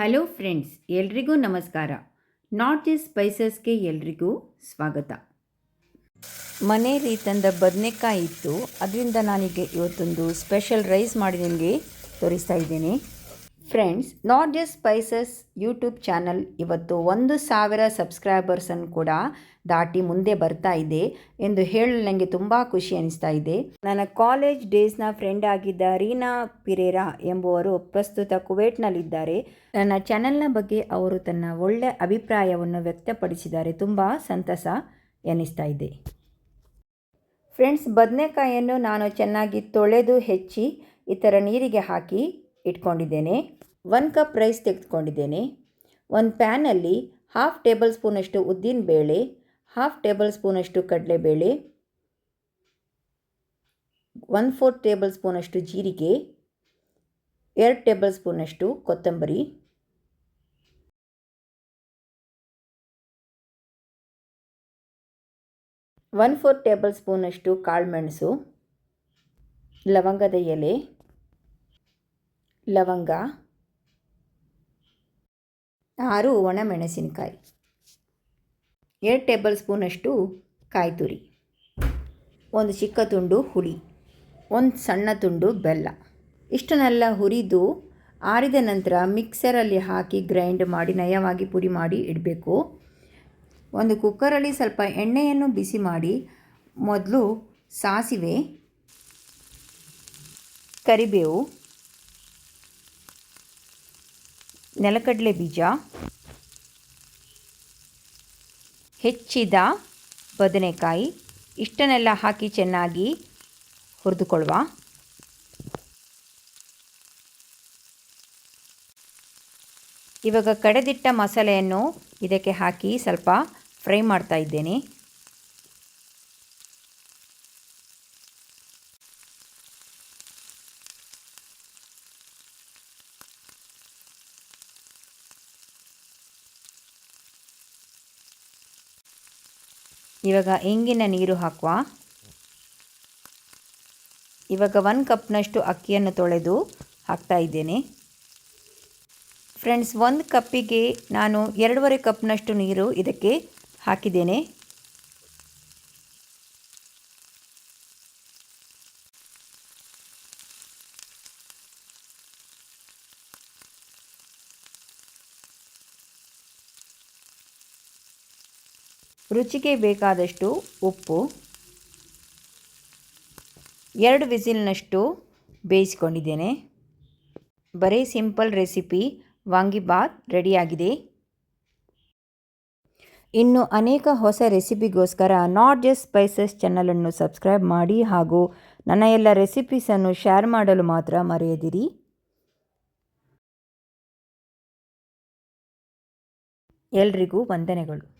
Hello friends, ಎಲ್ರಿಗೂ ನಮಸ್ಕಾರ. North East ಸ್ಪೈಸಸ್ಗೆ ಎಲ್ರಿಗೂ ಸ್ವಾಗತ. ಮನೆಯಲ್ಲಿ ತಂದ ಬದನೆಕಾಯಿ ಇತ್ತು. ಅದರಿಂದ ನಾನೀಗ ಇವತ್ತೊಂದು ಸ್ಪೆಷಲ್ ರೈಸ್ ಮಾಡಿ ನಿಮಗೆ ತೋರಿಸ್ತಾ ಇದ್ದೇನೆ. Friends not just spices YouTube channel ಇವತ್ತು ಒಂದು ಸಾವಿರ ಸಬ್ಸ್ಕ್ರೈಬರ್ಸನ್ನು ಕೂಡ ದಾಟಿ ಮುಂದೆ ಬರ್ತಾ ಇದೆ ಎಂದು ಹೇಳಲು ನನಗೆ ತುಂಬ ಖುಷಿ ಅನಿಸ್ತಾ ಇದೆ. ನನ್ನ ಕಾಲೇಜ್ ಡೇಸ್ನ ಫ್ರೆಂಡ್ ಆಗಿದ್ದ ರೀನಾ ಪಿರೇರಾ ಎಂಬುವರು ಪ್ರಸ್ತುತ ಕುವೇಟ್ನಲ್ಲಿದ್ದಾರೆ. ನನ್ನ ಚಾನಲ್ನ ಬಗ್ಗೆ ಅವರು ತನ್ನ ಒಳ್ಳೆಯ ಅಭಿಪ್ರಾಯವನ್ನು ವ್ಯಕ್ತಪಡಿಸಿದ್ದಾರೆ. ತುಂಬ ಸಂತಸ ಎನಿಸ್ತಾ ಇದೆ. ಫ್ರೆಂಡ್ಸ್ ಬದನೆಕಾಯಿಯನ್ನು ನಾನು ಚೆನ್ನಾಗಿ ತೊಳೆದು ಹೆಚ್ಚಿ, ಇತರ ನೀರಿಗೆ ಹಾಕಿ ಇಟ್ಕೊಂಡಿದ್ದೇನೆ. ಒನ್ ಕಪ್ ರೈಸ್ ತೆಗೆದುಕೊಂಡಿದ್ದೇನೆ. ಒಂದು ಪ್ಯಾನಲ್ಲಿ ಹಾಫ್ ಟೇಬಲ್ ಸ್ಪೂನಷ್ಟು ಉದ್ದಿನ ಬೇಳೆ ಹಾಫ್ ಟೇಬಲ್ ಸ್ಪೂನಷ್ಟು ಕಡಲೆಬೇಳೆ ಒನ್ ಫೋರ್ತ್ ಟೇಬಲ್ ಸ್ಪೂನಷ್ಟು ಜೀರಿಗೆ, ಎರಡು ಟೇಬಲ್ ಸ್ಪೂನಷ್ಟು ಕೊತ್ತಂಬರಿ. ಒನ್ ಫೋರ್ತ್ ಟೇಬಲ್ ಸ್ಪೂನಷ್ಟು ಕಾಳುಮೆಣಸು ಲವಂಗದ ಎಲೆ ಲವಂಗ. ಆರು ಒಣಮೆಣಸಿನಕಾಯಿ. ಎರಡು ಟೇಬಲ್ ಸ್ಪೂನಷ್ಟು ಕಾಯಿ ತುರಿ ಒಂದು ಚಿಕ್ಕ ತುಂಡು ಹುಳಿ. ಒಂದು ಸಣ್ಣ ತುಂಡು ಬೆಲ್ಲ. ಇಷ್ಟನ್ನೆಲ್ಲ ಹುರಿದು ಆರಿದ ನಂತರ ಮಿಕ್ಸರಲ್ಲಿ ಹಾಕಿ ಗ್ರೈಂಡ್ ಮಾಡಿ ನಯವಾಗಿ ಪುಡಿ ಮಾಡಿ ಇಡಬೇಕು. ಒಂದು ಕುಕ್ಕರಲ್ಲಿ ಸ್ವಲ್ಪ ಎಣ್ಣೆಯನ್ನು ಬಿಸಿ ಮಾಡಿ ಮೊದಲು ಸಾಸಿವೆ, ಕರಿಬೇವು ನೆಲಕಡಲೆ ಬೀಜ, ಹೆಚ್ಚಿದ ಬದನೆಕಾಯಿ, ಇಷ್ಟನ್ನೆಲ್ಲ ಹಾಕಿ ಚೆನ್ನಾಗಿ ಹುರಿದುಕೊಳ್ಳುವ. ಇವಾಗ ಕಡೆದಿಟ್ಟ ಮಸಾಲೆಯನ್ನು ಇದಕ್ಕೆ ಹಾಕಿ ಸ್ವಲ್ಪ ಫ್ರೈ ಮಾಡ್ತಾ ಇದ್ದೇನೆ. ಇವಾಗ ಇಂಗಿನ ನೀರು ಹಾಕುವ. ಇವಾಗ ಒಂದು ಕಪ್ನಷ್ಟು ಅಕ್ಕಿಯನ್ನು ತೊಳೆದು ಹಾಕ್ತಾ ಇದ್ದೇನೆ. ಫ್ರೆಂಡ್ಸ್ ಒಂದು ಕಪ್ಪಿಗೆ ನಾನು ಎರಡೂವರೆ ಕಪ್ನಷ್ಟು ನೀರು ಇದಕ್ಕೆ ಹಾಕಿದ್ದೇನೆ. ರುಚಿಗೆ ಬೇಕಾದಷ್ಟು ಉಪ್ಪು, ಎರಡು ವಿಸಿಲ್ನಷ್ಟು ಬೇಯಿಸ್ಕೊಂಡಿದ್ದೇನೆ. ಬರೀ ಸಿಂಪಲ್ ರೆಸಿಪಿ ವಾಂಗಿಬಾತ್ ರೆಡಿಯಾಗಿದೆ. ಇನ್ನು ಅನೇಕ ಹೊಸ ರೆಸಿಪಿಗೋಸ್ಕರ ನಾಟ್ ಜಸ್ಟ್ ಸ್ಪೈಸಸ್ ಚಾನಲನ್ನು ಸಬ್ಸ್ಕ್ರೈಬ್ ಮಾಡಿ ಹಾಗೂ ನನ್ನ ಎಲ್ಲ ರೆಸಿಪೀಸನ್ನು ಶೇರ್ ಮಾಡಲು ಮಾತ್ರ ಮರೆಯದಿರಿ. ಎಲ್ರಿಗೂ ವಂದನೆಗಳು.